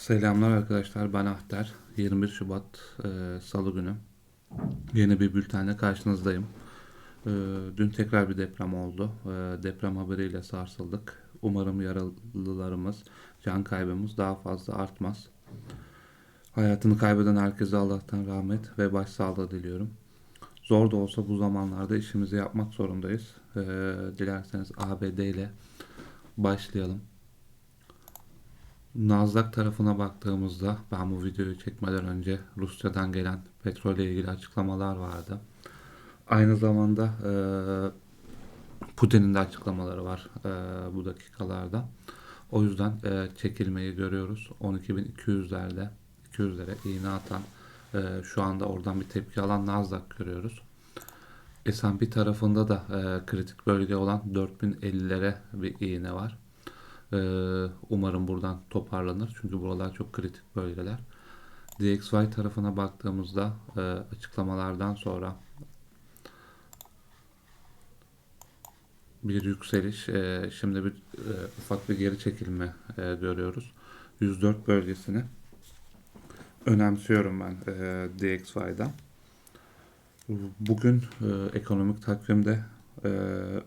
Selamlar arkadaşlar ben Ahter. 21 Şubat e, Salı günü. Yeni bir bültenle karşınızdayım. E, dün tekrar bir deprem oldu. E, deprem haberiyle sarsıldık. Umarım yaralılarımız, can kaybımız daha fazla artmaz. Hayatını kaybeden herkese Allah'tan rahmet ve başsağlığı diliyorum. Zor da olsa bu zamanlarda işimizi yapmak zorundayız. E, dilerseniz ABD ile başlayalım. Nasdaq tarafına baktığımızda ben bu videoyu çekmeden önce Rusya'dan gelen petrolle ilgili açıklamalar vardı. Aynı zamanda e, Putin'in de açıklamaları var e, bu dakikalarda. O yüzden e, çekilmeyi görüyoruz. 12.200'lerde 200'lere iğne atan e, şu anda oradan bir tepki alan Nasdaq görüyoruz. S&P tarafında da e, kritik bölge olan 4050'lere bir iğne var. Ee, umarım buradan toparlanır. Çünkü buralar çok kritik bölgeler. DXY tarafına baktığımızda e, açıklamalardan sonra bir yükseliş. E, şimdi bir e, ufak bir geri çekilme görüyoruz. 104 bölgesini önemsiyorum ben e, DXY'da. Bugün ekonomik takvimde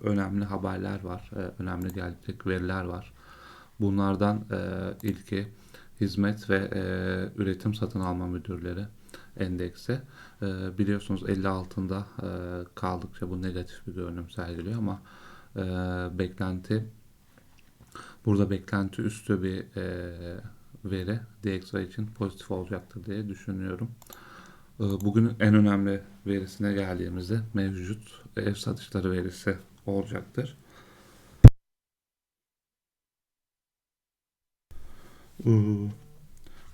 önemli haberler var. Önemli gelecek veriler var. Bunlardan e, ilki hizmet ve e, üretim satın alma müdürleri endeksi. E, biliyorsunuz 50 altında e, kaldıkça bu negatif bir görünüm sergiliyor ama e, beklenti burada beklenti üstü bir e, veri DXY için pozitif olacaktır diye düşünüyorum. E, bugün en önemli verisine geldiğimizde mevcut ev satışları verisi olacaktır.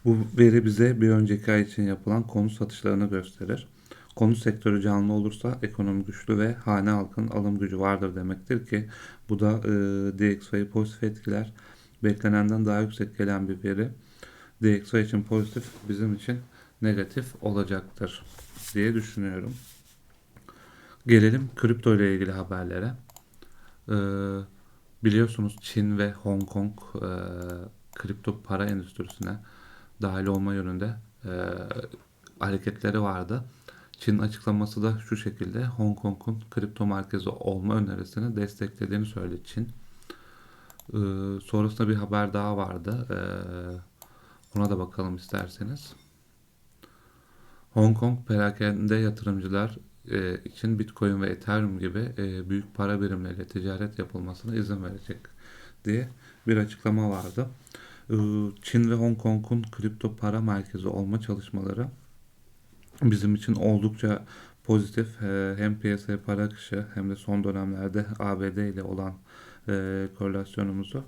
Bu veri bize bir önceki ay için yapılan konu satışlarını gösterir. Konu sektörü canlı olursa ekonomi güçlü ve hane halkın alım gücü vardır demektir ki bu da e, DXY'yi pozitif etkiler. Beklenenden daha yüksek gelen bir veri DXY için pozitif, bizim için negatif olacaktır diye düşünüyorum. Gelelim kripto ile ilgili haberlere. Ee, biliyorsunuz Çin ve Hong Kong e, kripto para endüstrisine dahil olma yönünde e, hareketleri vardı. Çin açıklaması da şu şekilde Hong Kong'un kripto merkezi olma önerisini desteklediğini söyledi Çin. E, sonrasında bir haber daha vardı. E, ona da bakalım isterseniz. Hong Kong perakende yatırımcılar e, için Bitcoin ve Ethereum gibi e, büyük para birimleriyle ticaret yapılmasına izin verecek diye bir açıklama vardı. Ee, Çin ve Hong Kong'un kripto para merkezi olma çalışmaları bizim için oldukça pozitif. Ee, hem piyasaya para akışı hem de son dönemlerde ABD ile olan e, korelasyonumuzu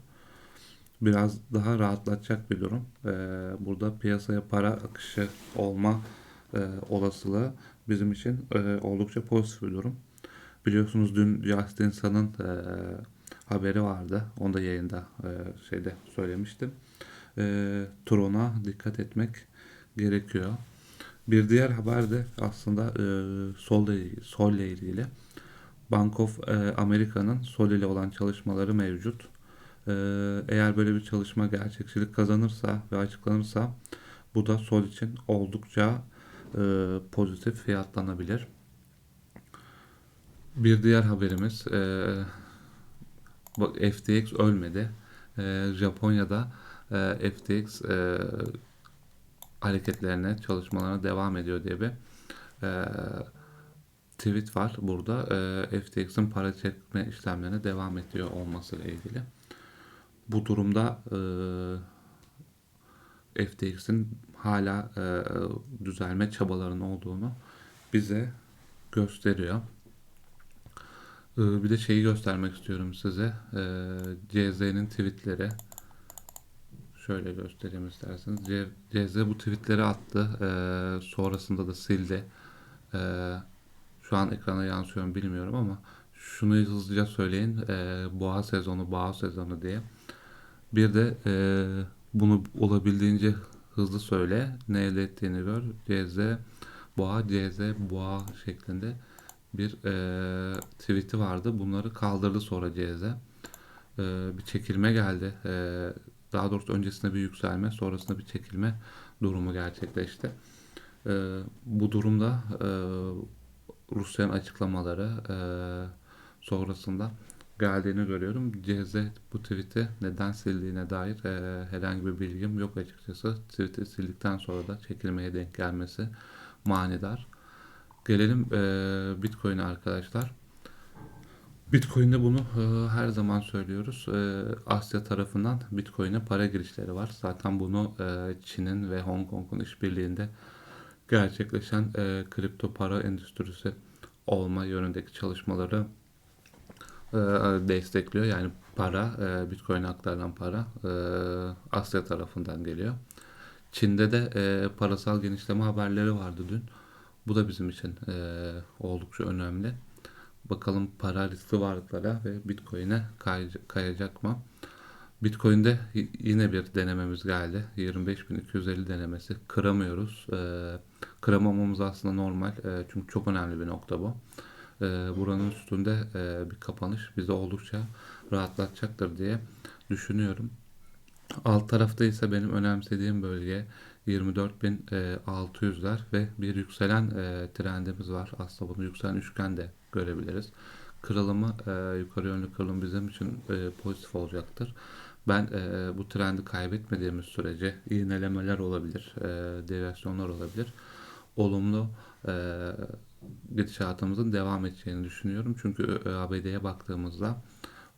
biraz daha rahatlatacak bir durum. Ee, burada piyasaya para akışı olma e, olasılığı bizim için e, oldukça pozitif bir durum. Biliyorsunuz dün Justin Sun'ın haberi vardı. Onu da yayında şeyde söylemiştim e, Tron'a dikkat etmek gerekiyor. Bir diğer haber de aslında e, Sol ile, Sol ilgili. Bank of e, America'nın Sol ile olan çalışmaları mevcut. E, eğer böyle bir çalışma gerçekçilik kazanırsa ve açıklanırsa bu da Sol için oldukça e, pozitif fiyatlanabilir. Bir diğer haberimiz e, FTX ölmedi. E, Japonya'da e, FTX e, hareketlerine, çalışmalarına devam ediyor diye bir e, tweet var burada. E, FTX'in para çekme işlemlerine devam ediyor olmasıyla ilgili. Bu durumda e, FTX'in hala e, düzelme çabalarının olduğunu bize gösteriyor. E, bir de şeyi göstermek istiyorum size. E, CZ'nin tweetleri Şöyle göstereyim isterseniz. CZ bu tweetleri attı. Ee, sonrasında da sildi. Ee, şu an ekrana yansıyor bilmiyorum ama şunu hızlıca söyleyin. Ee, boğa sezonu, boğa sezonu diye. Bir de e, bunu olabildiğince hızlı söyle. Ne elde ettiğini gör. CZ boğa, CZ boğa şeklinde bir e, tweet'i vardı. Bunları kaldırdı sonra CZ. E, bir çekilme geldi. E, daha doğrusu öncesinde bir yükselme, sonrasında bir çekilme durumu gerçekleşti. E, bu durumda e, Rusya'nın açıklamaları e, sonrasında geldiğini görüyorum. CZ bu tweet'i neden sildiğine dair e, herhangi bir bilgim yok açıkçası. Tweet'i sildikten sonra da çekilmeye denk gelmesi manidar. Gelelim e, Bitcoin'e arkadaşlar. Bitcoin'de bunu e, her zaman söylüyoruz. E, Asya tarafından Bitcoin'e para girişleri var. Zaten bunu e, Çin'in ve Hong Kong'un işbirliğinde gerçekleşen e, kripto para endüstrisi olma yönündeki çalışmaları e, destekliyor. Yani para, e, Bitcoin'e aktarılan para e, Asya tarafından geliyor. Çin'de de e, parasal genişleme haberleri vardı dün. Bu da bizim için e, oldukça önemli. Bakalım para riskli varlıklara ve Bitcoin'e kay, kayacak mı? Bitcoin'de yine bir denememiz geldi. 25.250 denemesi. Kıramıyoruz. E, kıramamamız aslında normal. E, çünkü çok önemli bir nokta bu. E, buranın üstünde e, bir kapanış bizi oldukça rahatlatacaktır diye düşünüyorum. Alt tarafta ise benim önemsediğim bölge 24.600'ler ve bir yükselen e, trendimiz var. Aslında bunu yükselen üçgen de görebiliriz. Kırılımı e, yukarı yönlü kırılım bizim için e, pozitif olacaktır. Ben e, bu trendi kaybetmediğimiz sürece iğnelemeler olabilir, e, deviasyonlar olabilir. Olumlu e, gidişatımızın devam edeceğini düşünüyorum. Çünkü e, ABD'ye baktığımızda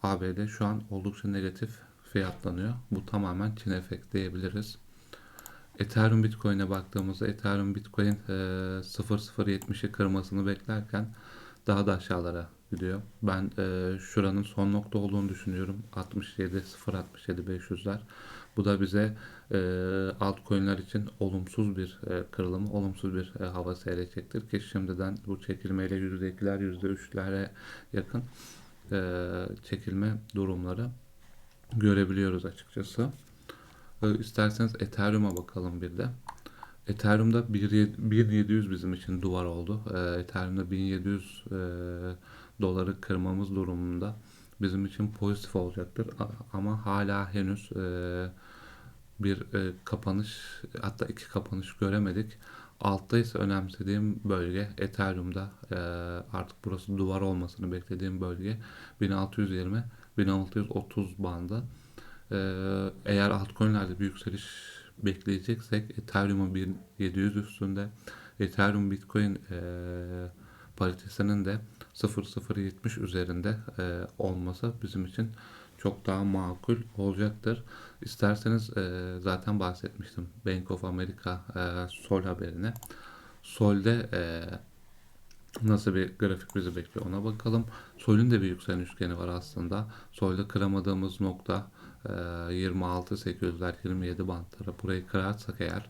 ABD şu an oldukça negatif fiyatlanıyor. Bu tamamen Çin efekt diyebiliriz. Ethereum Bitcoin'e baktığımızda Ethereum Bitcoin e, 0.070'i kırmasını beklerken daha da aşağılara gidiyor. Ben e, şuranın son nokta olduğunu düşünüyorum. 67 0.67 500'ler. Bu da bize e, altcoin'ler için olumsuz bir e, kırılımı, olumsuz bir e, hava seyredecektir ki şimdiden bu çekilmeyle %2'ler %3'lere yakın e, çekilme durumları görebiliyoruz açıkçası. E, isterseniz Ethereum'a bakalım bir de. Ethereum'da 1700 bizim için duvar oldu. E, Ethereum'da 1700 e, doları kırmamız durumunda bizim için pozitif olacaktır. Ama hala henüz e, bir e, kapanış hatta iki kapanış göremedik. Altta ise önemsediğim bölge Ethereum'da artık burası duvar olmasını beklediğim bölge 1620 1630 bandı. E, eğer altcoin'lerde bir yükseliş bekleyeceksek Ethereum'un 1700 üstünde Ethereum Bitcoin e, paritesinin de 0.070 üzerinde e, olması bizim için çok daha makul olacaktır. İsterseniz e, zaten bahsetmiştim Bank of America e, Sol haberine. Sol'de e, nasıl bir grafik bizi bekliyor ona bakalım. Sol'ün de bir yükselen üçgeni var aslında. Sol'de kıramadığımız nokta e, 26.800'ler 27 bantları. Burayı kırarsak eğer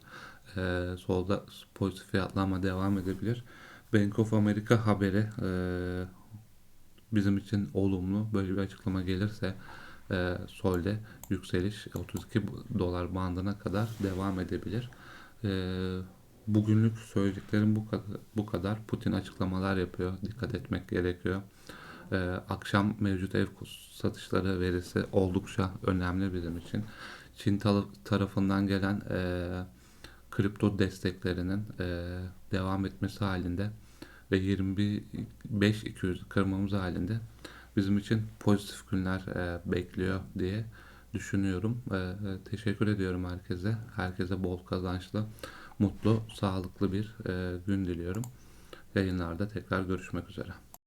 solda pozitif fiyatlanma devam edebilir. Bank of America haberi bizim için olumlu. Böyle bir açıklama gelirse solde yükseliş 32 dolar bandına kadar devam edebilir. E, bugünlük söyleyeceklerim bu kadar, bu kadar. Putin açıklamalar yapıyor. Dikkat etmek gerekiyor. E, akşam mevcut ev satışları verisi oldukça önemli bizim için. Çin ta- tarafından gelen e, kripto desteklerinin e, devam etmesi halinde ve 25-200 kırmamız halinde bizim için pozitif günler e, bekliyor diye düşünüyorum. E, e, teşekkür ediyorum herkese. Herkese bol kazançlı, mutlu, sağlıklı bir gün diliyorum. Yayınlarda tekrar görüşmek üzere.